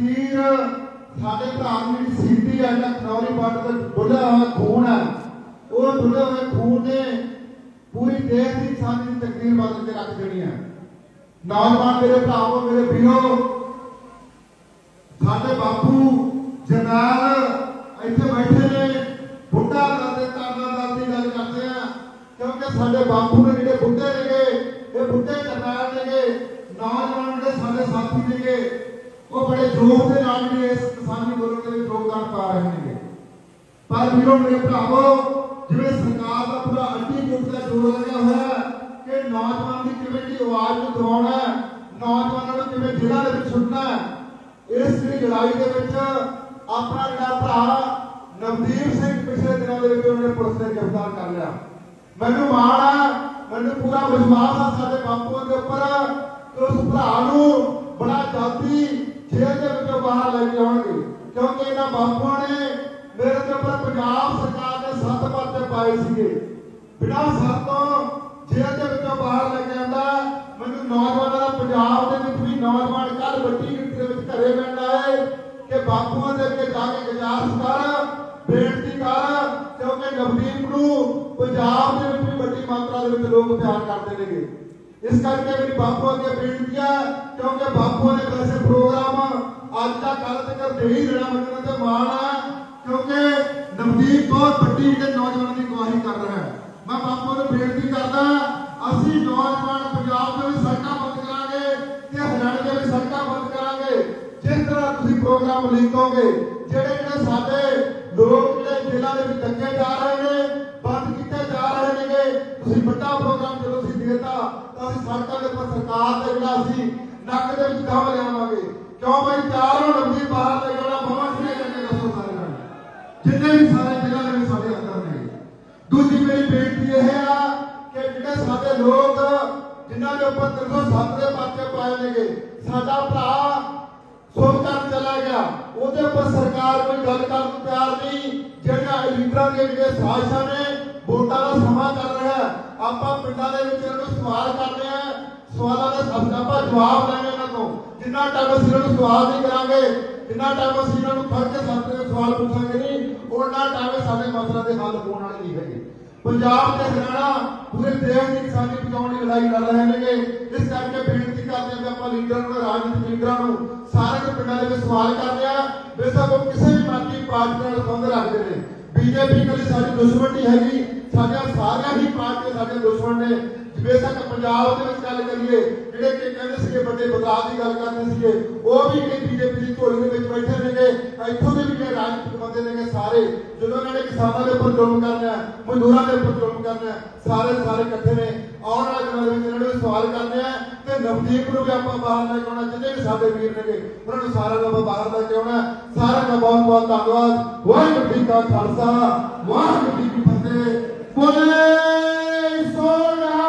ਜਗੀਰ ਸਾਡੇ ਧਾਰਮਿਕ ਸਿੱਧੀ ਆ ਜਿਹੜਾ ਖਨੌਰੀ ਬਾਰਡਰ ਤੇ ਡੁੱਲਿਆ ਹੋਇਆ ਖੂਨ ਹੈ ਉਹ ਡੁੱਲੇ ਹੋਏ ਖੂਨ ਨੇ ਪੂਰੀ ਦੇਸ਼ ਦੀ ਇਨਸਾਨੀ ਤਕਦੀਰ ਬਦਲ ਕੇ ਰੱਖ ਦੇਣੀ ਹੈ ਨੌਜਵਾਨ ਮੇਰੇ ਭਰਾਵੋ, ਮੇਰੇ ਵੀਰੋ, ਸਾਡੇ ਬਾਪੂ ਜਨਾਲ ਇੱਥੇ ਬੈਠੇ ਨੇ। ਬੁੱਢਾ ਦਾਦੇ ਤਾਨਾ ਦਾਦੀ ਗੱਲ ਕਰਦੇ ਆ, ਕਿਉਂਕਿ ਸਾਡੇ ਬਾਪੂ ਨੇ ਜਿਹੜੇ ਬੁੱਢੇ ਨੇਗੇ, ਇਹ ਬੁੱਢੇ ਜਨਾਲ ਨੇਗੇ, ਨੌਜਵਾਨ ਜਿਹੜੇ ਸਾਡੇ ਸਾਥੀ ਨੇਗੇ ਉਹ ਬੜੇ ਜੋਰ ਦੇ ਨਾਲ ਵੀ ਇਸ ਕਿਸਾਨੀ ਅੰਦੋਲਨ ਦੇ ਵਿੱਚ ਯੋਗਦਾਨ ਪਾ ਰਹੇ ਨੇਗੇ। ਪਰ ਵੀਰੋ, ਮੇਰੇ ਭਰਾਵੋ, ਜਿਵੇਂ ਸਰਕਾਰ ਦਾ ਪੂਰਾ ਅੱਡੀ ਗੁੱਟ ਦਾ ਜੋਰ ਲੱਗਿਆ ਹੋਇਆ ਹੈ ਕਿ ਨੌਜਵਾਨ ਦੀ ਕਿਵੇਂ ਦੀ ਆਵਾਜ਼ ਨੂੰ ਦਬਾਉਣਾ ਹੈ, ਨੌਜਵਾਨਾਂ ਨੂੰ ਕਿਵੇਂ ਜ਼ਿਲ੍ਹਾ ਦੇ ਵਿੱਚ ਸੁਣਨਾ ਹੈ, ਇਸ ਜਿਹੜੀ ਲੜਾਈ ਦੇ ਵਿੱਚ ਆਪਣਾ ਜਿਹੜਾ ਭਰਾ ਨਵਦੀਪ ਸਿੰਘ ਪਿਛਲੇ ਦਿਨਾਂ ਦੇ ਵਿੱਚ ਉਹਨੇ ਪੁਲਿਸ ਨੇ ਗ੍ਰਿਫਤਾਰ ਕਰ ਲਿਆ। ਮੈਨੂੰ ਮਾਣ ਹੈ, ਮੈਨੂੰ ਪੂਰਾ ਵਿਸ਼ਵਾਸ ਆ ਸਾਡੇ ਬਾਪੂਆਂ ਦੇ ਉੱਪਰ ਕਿ ਉਸ ਭਰਾ ਨੂੰ ਜੇਲ੍ਹ ਦੇ ਵਿੱਚੋਂ ਬਾਹਰ ਲੈ ਕੇ ਕਿਉਂਕਿ ਇਹਨਾਂ ਬਾਪੂਆਂ ਨੇ ਮੇਰੇ ਤੇ ਉੱਪਰ ਪੰਜਾਬ ਸਰਕਾਰ ਨੇ ਸੱਤ ਪਰਚੇ ਪਾਏ ਸੀਗੇ। ਬਿਨਾਂ ਸਰ ਤੋਂ ਜੇਲ੍ਹ ਦੇ ਵਿੱਚੋਂ ਬਾਹਰ ਲੈ ਕੇ ਮੈਨੂੰ ਨੌਜਵਾਨਾਂ ਦਾ ਪੰਜਾਬ ਦੇ ਵਿੱਚ ਵੀ ਨੌਜਵਾਨ ਕੱਲ ਵੱਡੀ ਗਿਣਤੀ ਦੇ ਵਿੱਚ ਘਰੇ ਮਿਲਣ ਆਏ ਕਿ ਬਾਪੂਆਂ ਦੇ ਅੱਗੇ ਜਾ ਕੇ ਗੁਜ਼ਾਰਿਸ਼ ਕਰ, ਬੇਨਤੀ ਕਰ, ਕਿਉਂਕਿ ਨਵਦੀਪ ਨੂੰ ਪੰਜਾਬ ਦੇ ਵਿੱਚ ਵੀ ਵੱਡੀ ਮਾਤਰਾ ਦੇ ਵਿੱਚ ਲੋਕ ਪਿਆਰ ਕਰਦੇ ਨੇਗੇ। ਇਸ ਕਰਕੇ ਮੇਰੀ ਬਾਪੂ ਅੱਗੇ ਬੇਨਤੀ ਹੈ ਕਿਉਂਕਿ ਬਾਪੂ ਨੇ ਵੈਸੇ ਪ੍ਰੋਗਰਾਮ ਅੱਜ ਦਾ ਕੱਲ ਤੱਕ ਦੇ ਹੀ ਦੇਣਾ ਮੈਨੂੰ ਤੇ ਮਾਣ ਹੈ ਕਿਉਂਕਿ ਨਵਦੀਪ ਬਹੁਤ ਵੱਡੀ ਜਿਹੜੇ ਨੌਜਵਾਨਾਂ ਦੀ ਅਗਵਾਈ ਕਰ ਰਿਹਾ ਹੈ। ਮੈਂ ਬਾਪੂ ਨੂੰ ਬੇਨਤੀ ਕਰਦਾ, ਅਸੀਂ ਨੌਜਵਾਨ ਪੰਜਾਬ ਦੇ ਵੀ ਸੜਕਾਂ ਬੰਦ ਕਰਾਂਗੇ ਤੇ ਹਰਿਆਣੇ ਦੇ ਵੀ ਸੜਕਾਂ ਬੰਦ ਕਰਾਂਗੇ। ਜਿਸ ਤਰ੍ਹਾਂ ਤੁਸੀਂ ਪ੍ਰੋਗਰਾਮ ਲਿਖੋਗੇ ਜਿਹੜੇ ਜਿਹੜੇ ਸਾਡੇ ਲੋਕ ਜਿਹੜੇ ਜੇਲ੍ਹਾਂ ਦੇ ਵਿੱਚ ਟੰਗੇ ਜਾ ਰਹੇ ਨੇ, ਬੰਦ ਤਾਂ ਅਸੀਂ ਸੜਕਾਂ ਦੇ ਉੱਪਰ ਸਰਕਾਰ ਦੇ ਜਿਹੜਾ ਅਸੀਂ ਨੱਕ ਦੇ ਵਿੱਚ ਦਮ ਲਿਆਵਾਂਗੇ। ਕਿਉਂ ਬਈ ਚਾਰੋਂ ਨੰਬੀ ਬਾਹਰ ਲੈ ਜਾਣਾ ਬਾਬਾ ਜੀ ਨੇ ਦੱਸੋ ਸਾਰੇ ਨਾਲ। ਜਿੰਨੇ ਵੀ ਸਾਰੇ ਜ਼ਿਲ੍ਹਾ ਦੇ ਸਾਡੇ ਅੰਦਰ ਨੇ। ਦੂਜੀ ਮੇਰੀ ਬੇਨਤੀ ਇਹ ਆ ਕਿ ਜਿਹੜੇ ਸਾਡੇ ਲੋਕ ਜਿਨ੍ਹਾਂ ਦੇ ਉੱਪਰ 307 ਦੇ ਪਰਚੇ ਪਾਏ ਨੇਗੇ, ਸਾਡਾ ਭਰਾ ਸੁਣ ਚਲਾ ਗਿਆ। ਉਹਦੇ ਉੱਪਰ ਸਰਕਾਰ ਕੋਈ ਗੱਲ ਕਰਨ ਨੂੰ ਤਿਆਰ ਨਹੀਂ। ਜਿਹੜੀਆਂ ਲੀਡਰਾਂ ਦੀਆਂ ਜਿਹੜੀਆਂ ਸਾਜ਼ਿਸ਼ਾਂ ਨੇ, ਵੋਟਾਂ ਦਾ ਆਪਾਂ ਪਿੰਡਾਂ ਦੇ ਵਿੱਚ ਇਹਨਾਂ ਨੂੰ ਸਵਾਲ ਕਰਦੇ ਆ ਸਵਾਲਾਂ ਦੇ ਸਭ ਆਪਾਂ ਜਵਾਬ ਲੈਣੇ ਇਹਨਾਂ ਤੋਂ। ਜਿੰਨਾ ਟਾਈਮ ਅਸੀਂ ਇਹਨਾਂ ਨੂੰ ਸਵਾਲ ਨਹੀਂ ਕਰਾਂਗੇ, ਜਿੰਨਾ ਟਾਈਮ ਅਸੀਂ ਇਹਨਾਂ ਨੂੰ ਫੜ ਕੇ ਸਾਡੇ ਸਵਾਲ ਪੁੱਛਾਂਗੇ ਨਹੀਂ, ਉਹਨਾਂ ਟਾਈਮ ਸਾਡੇ ਮਸਲਾ ਦੇ ਹੱਲ ਹੋਣ ਵਾਲੇ ਨਹੀਂ ਹੈਗੇ। ਪੰਜਾਬ ਤੇ ਹਰਿਆਣਾ ਪੂਰੇ ਦੇਸ਼ ਦੀ ਕਿਸਾਨੀ ਬਚਾਉਣ ਦੀ ਲੜਾਈ ਲੜ ਰਹੇ ਨੇਗੇ। ਇਸ ਕਰਕੇ ਬੇਨਤੀ ਕਰਦੇ ਹਾਂ ਕਿ ਆਪਾਂ ਲੀਡਰਾਂ ਨੂੰ, ਰਾਜਨੀਤਿਕ ਲੀਡਰਾਂ ਨੂੰ ਸਾਰੇ ਦੇ ਪਿੰਡਾਂ ਦੇ ਵਿੱਚ ਸਵਾਲ ਕਰਦੇ ਆ ਬੇਸ਼ੱਕ ਉਹ ਕਿਸੇ ਵੀ ਮਰਜ਼ੀ ਪਾਰਟੀ ਨਾਲ ਸੰਬੰਧ ਰੱਖਦੇ ਨੇ। ਬੀਜੇਪੀ ਕਦੇ ਸਾਡੀ ਦੁਸ਼ਮਣ ਨਹੀਂ ਹੈਗੀ। ਸਾਡੀਆਂ ਸਾਰੀਆਂ ਹੀ ਪਾਰਟੀਆਂ ਸਾਡੇ ਦੁਸ਼ਮਣ ਨੇ। ਬੇਸ਼ੱਕ ਪੰਜਾਬ ਦੇ ਵਿੱਚ ਗੱਲ ਕਰੀਏ, ਜਿਹੜੇ ਕਿ ਕਹਿੰਦੇ ਸੀਗੇ ਵੱਡੇ ਬਦਲਾਅ ਦੀ ਗੱਲ ਕਰਦੇ ਸੀਗੇ, ਉਹ ਵੀ ਜਿਹੜੇ ਬੀਜੇਪੀ ਦੀ ਝੋਲੀ ਦੇ ਵਿੱਚ ਬੈਠੇ ਨੇਗੇ। ਇੱਥੋਂ ਦੇ ਵੀ ਜਿਹੜੇ ਰਾਜਨੀਤਿਕ ਬੰਦੇ ਨੇਗੇ ਸਾਰੇ, ਜਦੋਂ ਇਹਨਾਂ ਨੇ ਕਿਸਾਨਾਂ ਦੇ ਉੱਪਰ ਜ਼ੁਲਮ ਕਰਨਾ ਮਜ਼ਦੂਰਾਂ ਦੇ ਉੱਪਰ ਜ਼ੁਲਮ ਕਰਨਾ ਸਾਰੇ ਸਾਰੇ ਇਕੱਠੇ ਨੇ। ਆਉਣ ਵਾਲੇ ਦਿਨਾਂ ਦੇ ਵਿੱਚ ਇਹਨਾਂ ਨੂੰ ਸਵਾਲ ਕਰਨੇ ਆ ਤੇ ਨਵਦੀਪ ਨੂੰ ਵੀ ਆਪਾਂ ਬਾਹਰ ਲੈ ਕੇ ਆਉਣਾ, ਜਿੰਨੇ ਵੀ ਸਾਡੇ ਵੀਰ ਨੇਗੇ, ਉਹਨਾਂ ਨੂੰ ਸਾਰਿਆਂ ਨੂੰ ਆਪਾਂ ਬਾਹਰ ਲੈ ਕੇ ਆਉਣਾ ਸਾਰਾ ਬਹੁਤ ਬਹੁਤ ਧੰਨਵਾਦ। ਵਾਹਿਗੁਰੂ ਜੀ ਕਾ ਖਾਲਸਾ, ਵਾਹਿਗੁਰੂ ਜੀ ਕੀ ਫਤਿਹ। ਬੋਲੇ ਸੋਨਾ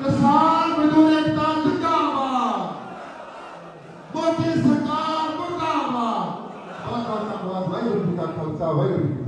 ਕਿਸਾਨ ਮਜ਼ਦੂਰ ਏਕਤਾ ਜਿੰਦਾਬਾਦ ਮੋਦੀ ਸਰਕਾਰ ਮੁਰਦਾਬਾਦ ਬਹੁਤ ਬਹੁਤ ਧੰਨਵਾਦ। ਵਾਹਿਗੁਰੂ ਜੀ ਕਾ ਖਾਲਸਾ, ਵਾਹਿਗੁਰੂ ਜੀ